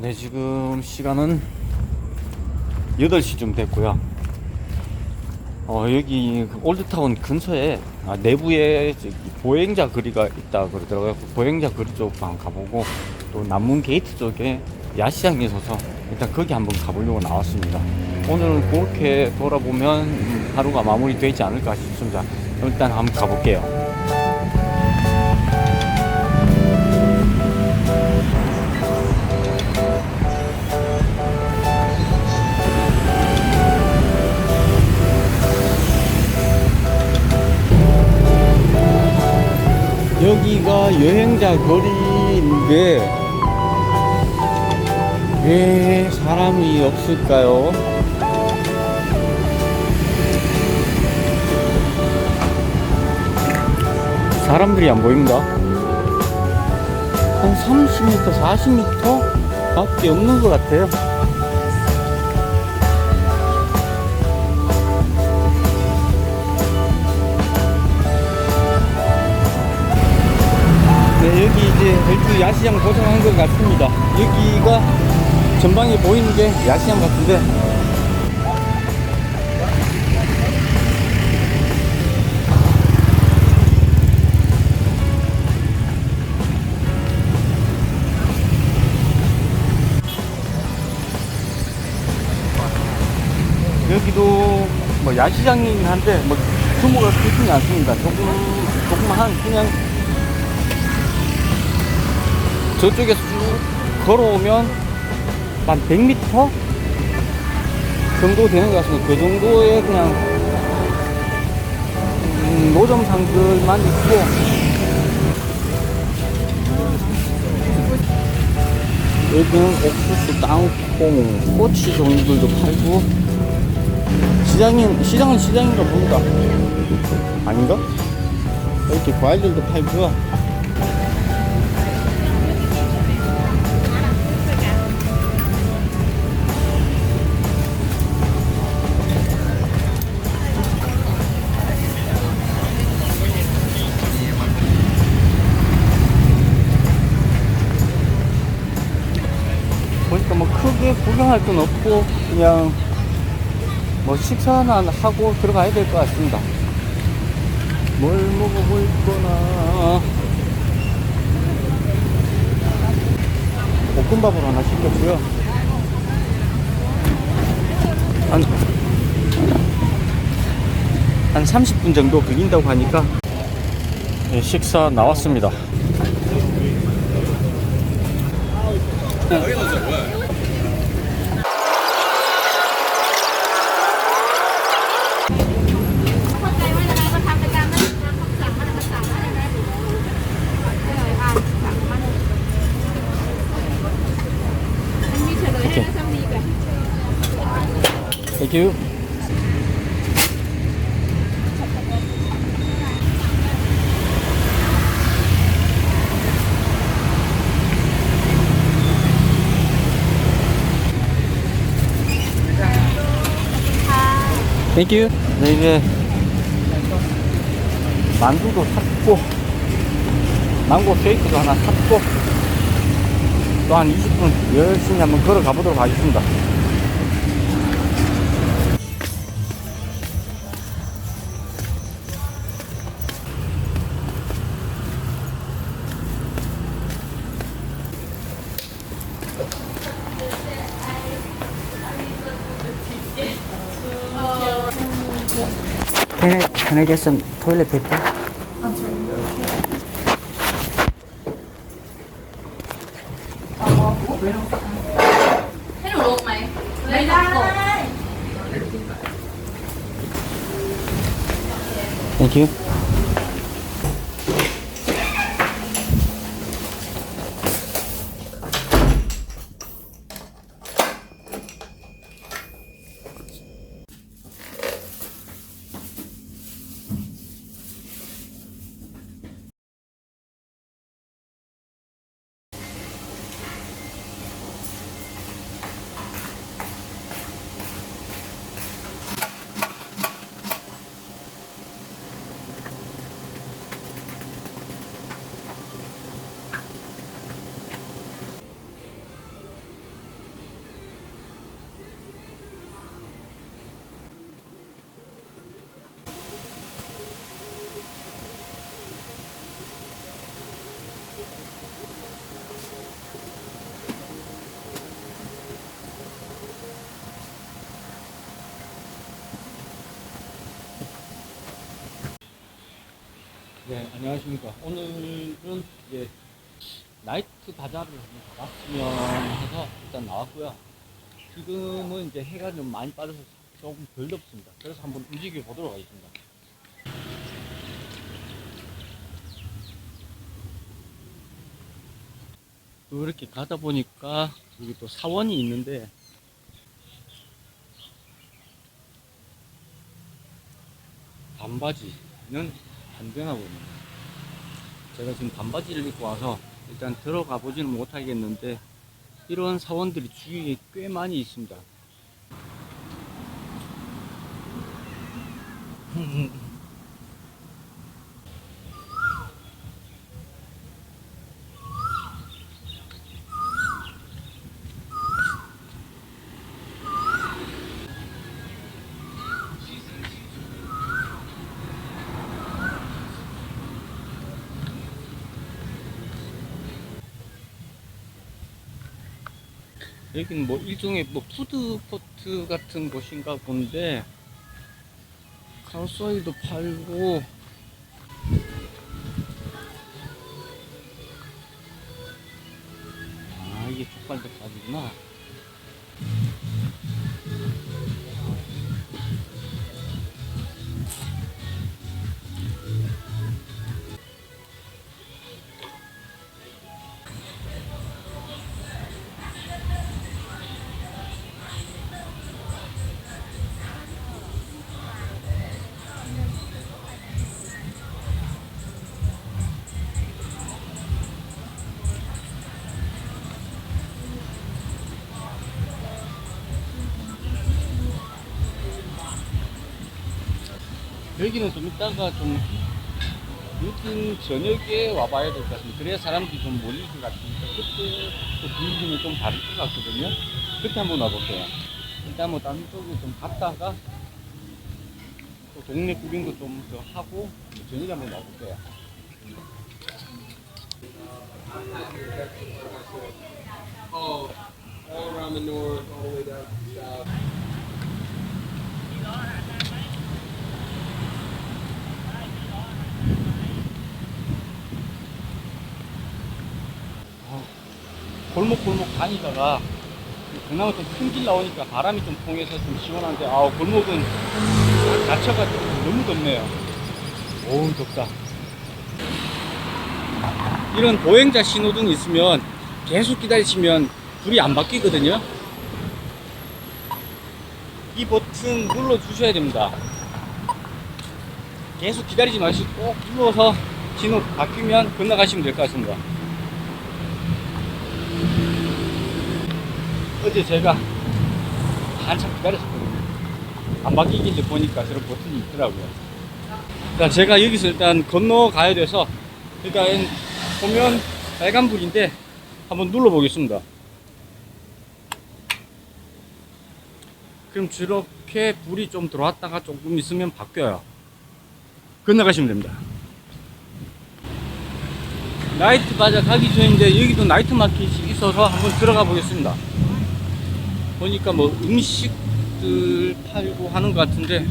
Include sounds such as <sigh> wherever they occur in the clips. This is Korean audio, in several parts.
네, 지금 시간은 8시쯤 됐고요. 어, 여기 그 올드타운 근처에 아, 내부에 보행자 거리가 있다 그러더라고요. 그 보행자 거리 쪽 한번 가보고 또 남문 게이트 쪽에 야시장이 있어서 일단 거기 한번 가보려고 나왔습니다. 오늘은 그렇게 돌아보면 음, 하루가 마무리되지 않을까 싶습니다. 일단 한번 가볼게요. 거리인데 왜 사람이 없을까요? 사람들이 안 보입니다. 한 30m, 40m 밖에 없는 것 같아요. 야시장 도착한 것 같습니다. 여기가 전방에 보이는 게 야시장 같은데. 여기도 뭐 야시장이긴 한데 뭐 규모가 크지는 않습니다. 조금 조금만 그냥 저쪽에서 쭉 걸어오면 한 100m 정도 되는 것 같습니다. 그 정도의 그냥 음, 노점상들만 있고 여기는 옥수수, 땅콩, 꼬치 종류들도 팔고 시장인 시장은 시장인가 봅니다. 아닌가? 이렇게 과일들도 팔고요. 크게 구경할 건 없고 그냥 뭐 식사나 하고 들어가야 될 것 같습니다. 뭘 먹어볼 거나 볶음밥을 하나 시켰고요. 한, 한 30분 정도 걸린다고 하니까 네, 식사 나왔습니다. Thank you. You. 네, 이제 만두도 샀고 망고 케이크도 하나 샀고 또 한 20분 열심히 한번 걸어가 보도록 하겠습니다. Can I get some toilet paper? I'm sorry. Okay. ให้หนูลงไหมไม่ได้ Thank you. 네, 안녕하십니까. 오늘은 이제 나이트 바자를 한번 가봤으면 해서 일단 나왔고요. 지금은 이제 해가 좀 많이 빠져서 조금 덜 덥습니다. 그래서 한번 움직여 보도록 하겠습니다. 또 이렇게 가다 보니까 여기 또 사원이 있는데 반바지는 안 되나 보네요. 제가 지금 반바지를 입고 와서 일단 들어가 보지는 못하겠는데 이런 사원들이 주위에 꽤 많이 있습니다. <laughs> 여기는 뭐 일종의 뭐 푸드코트 같은 곳인가 본데 카우소이도 팔고 아 이게 족발백까지구나 여기는 좀 이따가 좀 늦은 저녁에 와봐야 될 것 같습니다. 그래야 사람들이 좀 몰릴 것 같으니까 그때 또 분위기는 좀 다를 것 같거든요. 그때 한번 와볼게요. 일단 뭐 다른 쪽에 좀 갔다가 또 동네 구경도 좀 더 하고 저녁에 한번 와볼게요. all, all around the north, all the way down to the south. 골목골목 다니다가 그나마 좀 큰길 나오니까 바람이 좀 통해서 좀 시원한데 아 골목은 갇혀가지고 너무 덥네요. 어우 덥다. 이런 보행자 신호등 있으면 계속 기다리시면 불이 안 바뀌거든요. 이 버튼 눌러 주셔야 됩니다. 계속 기다리지 마시고 꼭 눌러서 신호 바뀌면 건너가시면 될 것 같습니다. 어제 제가 한참 기다렸었거든요. 안 바뀌길래 보니까 저런 버튼이 있더라고요. 일단 제가 여기서 일단 건너가야 돼서 일단 보면 빨간불인데 한번 눌러보겠습니다. 그럼 저렇게 불이 좀 들어왔다가 조금 있으면 바뀌어요. 건너가시면 됩니다. 나이트 바자 가기 전인데 여기도 나이트 마켓이 있어서 한번 들어가 보겠습니다. 보니까 뭐 음식들 팔고 하는 것 같은데.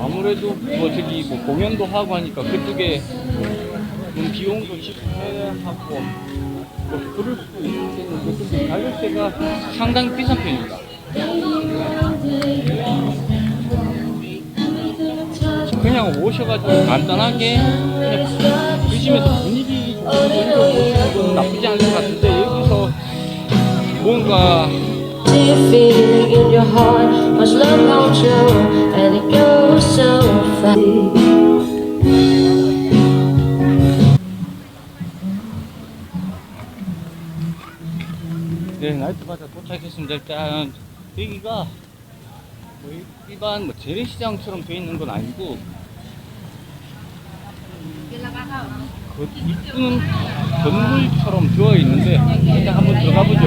아무래도 뭐 저기 뭐 공연도 하고 하니까 그쪽에 좀 비용도 지불해야 하고 뭐 그럴 수 있겠는데 근데 가격대가 상당히 비싼 편입니다. 그냥 오셔가지고 간단하게 드시면서 분위기 좀 보시는 건 나쁘지 않을 것 같은데 여기서 뭔가 네, 나이트 바자 도착했습니다. 일단 여기가 뭐 일반 뭐 재래시장처럼 돼 있는 건 아니고 그 이쁜 건물처럼 되어 있는데 일단 한번 들어가 보죠.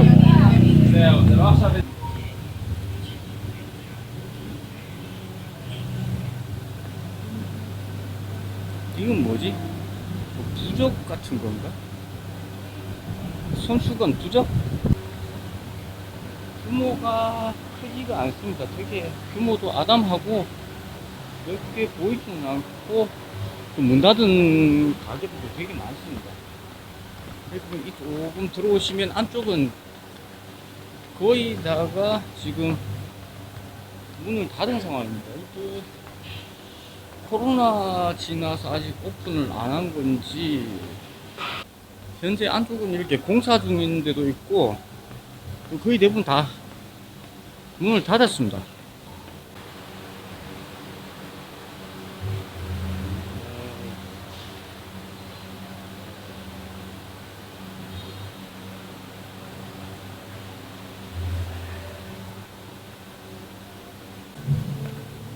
이건 뭐지? 같은 건가? 손수건 두적? 규모가 크지가 않습니다. 되게 규모도 아담하고 몇개 보이지는 않고 좀문 닫은 가게들도 되게 많습니다. 그리고 이 조금 들어오시면 안쪽은 거의 다가 지금 문을 닫은 상황입니다. 이게 코로나 지나서 아직 오픈을 안 한 건지 현재 안쪽은 이렇게 공사 중인 데도 있고 거의 대부분 다 문을 닫았습니다.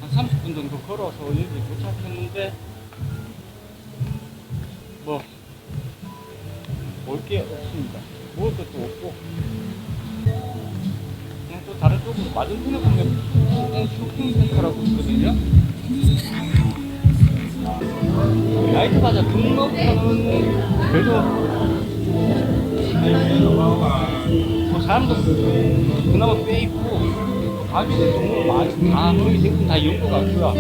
한 30분 정도 걸어서 여기 도착했는데 뭐 볼 게 없습니다. 것도 없고 쪽으로 맞은편에 보면 쇼핑 센터라고 있거든요. 나이트 바자 등록하는 그래도 뭐 사람도 그나마 꽤 있고 가게도 너무 많이 다 거의 대부분 다연것 같고요.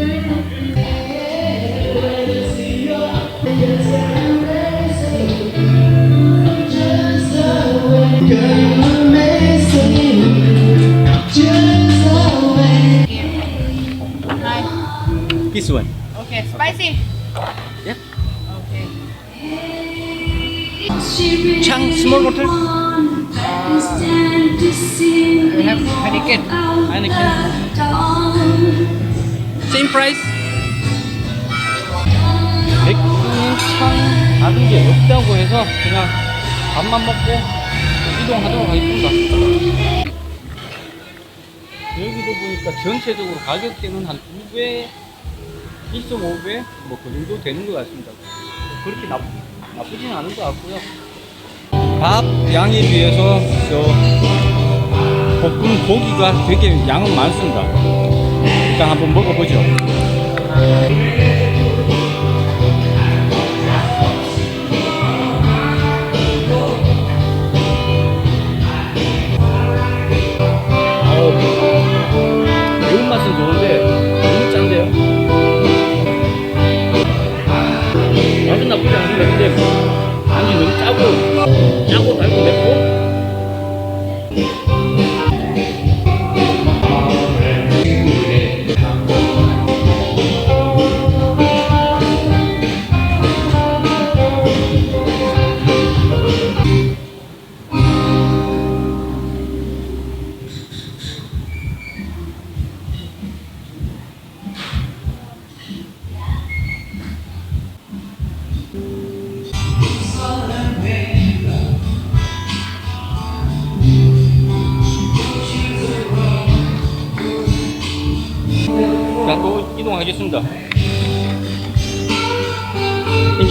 This one. Okay, spicy. Yep. Okay. Chang small bottle. We have Heineken. Heineken. Same price. 맥주는 참 다른 게 없다고 해서 그냥 밥만 먹고 이동하도록 하겠습니다. 여기도 보니까 전체적으로 가격대는 한 2배, 1.5배 뭐 그 정도 되는 것 같습니다. 그렇게 나쁘, 나쁘지는 않은 것 같고요. 밥 양에 비해서 저 볶은 고기가 되게 양은 많습니다. 일단 한번 먹어보죠. 매운맛은 좋은데 근데 아니 너무 짜고 짜고 달고 맵고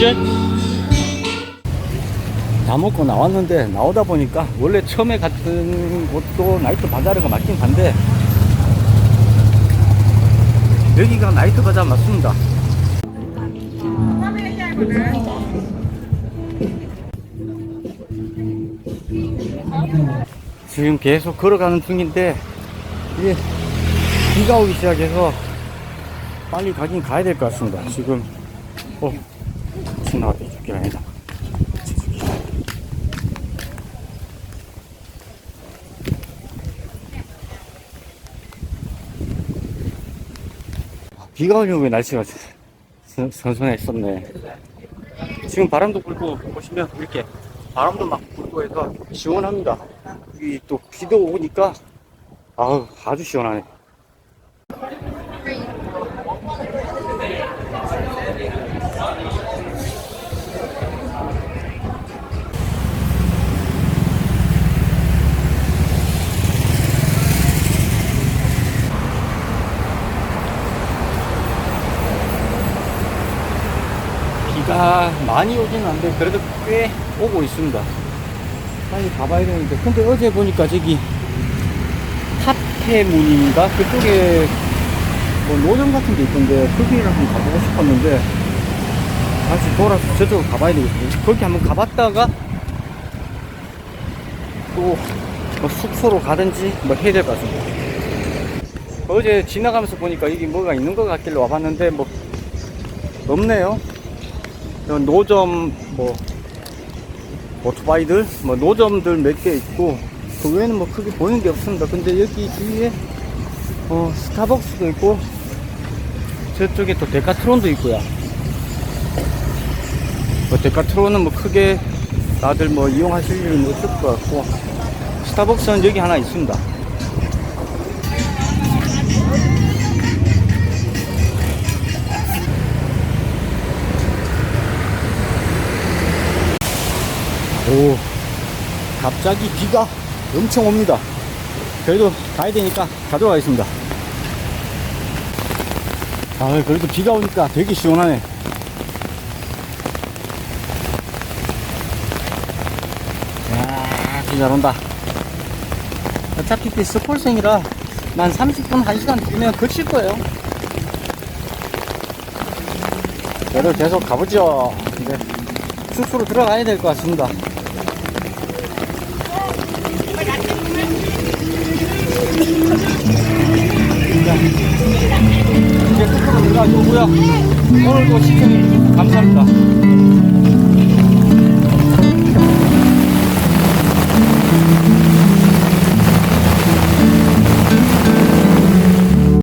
이제 다 먹고 나왔는데 나오다 보니까 원래 처음에 갔던 곳도 나이트 바자르가 맞긴 한데 여기가 나이트 바자 맞습니다. 지금 계속 걸어가는 중인데 이게 비가 오기 시작해서 빨리 가긴 가야 될 것 같습니다. 지금 어 지나갔다 죽기 아니다. 비가 오려고 날씨가 선- 선선했었네. 지금 바람도 불고 보시면 이렇게 바람도 막 불고 해서 시원합니다. 여기 또 비도 오니까 아우 아주 시원하네. 비가 많이 오진 않는데 그래도 꽤 오고 있습니다. 빨리 가봐야 되는데 근데 어제 보니까 저기 타페문인가 그쪽에 뭐 노점 같은 게 있던데 거기를 한번 가보고 싶었는데 다시 돌아서 저쪽으로 가봐야 되겠거든요. 거기 한번 가봤다가 또 뭐 숙소로 가든지 뭐 해야 될 것 같습니다. 어제 지나가면서 보니까 여기 뭐가 있는 것 같길래 와봤는데 뭐 없네요. 이런 노점 뭐 오토바이들 뭐 노점들 몇 개 있고 그 외에는 뭐 크게 보이는 게 없습니다. 근데 여기 주위에 어 스타벅스도 있고 저쪽에 또 데카트론도 있고요. 뭐 데카트론은 뭐 크게 다들 뭐 이용하실 일은 없을 것 같고 스타벅스는 여기 하나 있습니다. 오, 갑자기 비가 엄청 옵니다. 그래도 가야 되니까 가져가겠습니다. 아, 그래도 비가 오니까 되게 시원하네. 야, 비잘 온다. 어차피 그 스콜생이라 난 30분, 1시간 뒤면 그칠 거예요. 그래도 계속 가보죠. 이제 숙소로 들어가야 될 것 같습니다. 이제 끝으로 들어가고요. 오늘도 시청해 주셔서 감사합니다.